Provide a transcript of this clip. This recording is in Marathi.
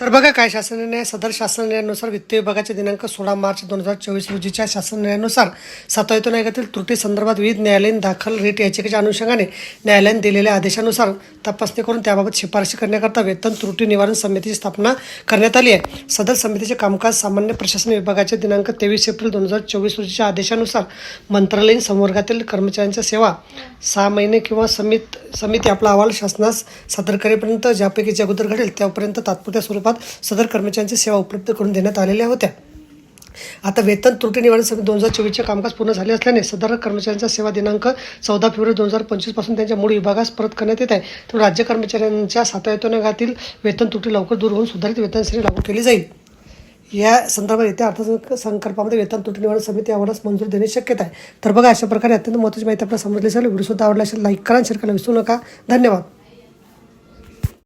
तर बघा काय शासन निर्णय सदर शासन निर्णयानुसार वित्त विभागाचे दिनांक सोळा मार्च दोन हजार चोवीस रोजीच्या शासन निर्णयानुसार सातवेतून आयोगातील त्रुटी संदर्भात विविध न्यायालयीन दाखल रेट याचिकेच्या अनुषंगाने न्यायालयाने दिलेल्या आदेशानुसार तपासणी करून त्याबाबत शिफारशी करण्याकरता वेतन त्रुटी निवारण समितीची स्थापना करण्यात आली आहे. सदर समितीचे कामकाज सामान्य प्रशासन विभागाचे दिनांक तेवीस एप्रिल दोन हजार चोवीस रोजीच्या आदेशानुसार मंत्रालयीन संवर्गातील कर्मचाऱ्यांच्या सेवा सहा महिने किंवा समित समिती आपला अहवाल शासनास सादर करेपर्यंत ज्यापैकी जे अगोदर घडेल त्यापर्यंत तात्पुरत्या स्वरूपात सदर कर्मचाऱ्यांची सेवा उपलब्ध करून देण्यात आलेल्या होत्या. आता वेतन त्रुटी निवारण समिती दोन हजार चोवीसचे कामकाज पूर्ण झाले असल्याने सदर कर्मचाऱ्यांचा सेवा दिनांक चौदा फेब्रुवारी दोन हजार पंचवीसपासून त्यांच्या मूळ विभागास परत करण्यात येत आहे. तर राज्य कर्मचाऱ्यांच्या सातव्या वेतन त्रुटी लवकर दूर होऊन सुधारित वेतन श्रेणी लागू केली जाईल. या संदर्भात येत्या अर्थसंकल्पामध्ये वेतन त्रुटी निवारण समिती आवडच मंजूर देणे शक्यता आहे. तर बघा अशा प्रकारे अत्यंत महत्त्वाची माहिती आपल्याला समजली असेल. व्हिडिओ सुद्धा आवडला असेल लाईक करा शेअर करायला विसरू नका. धन्यवाद.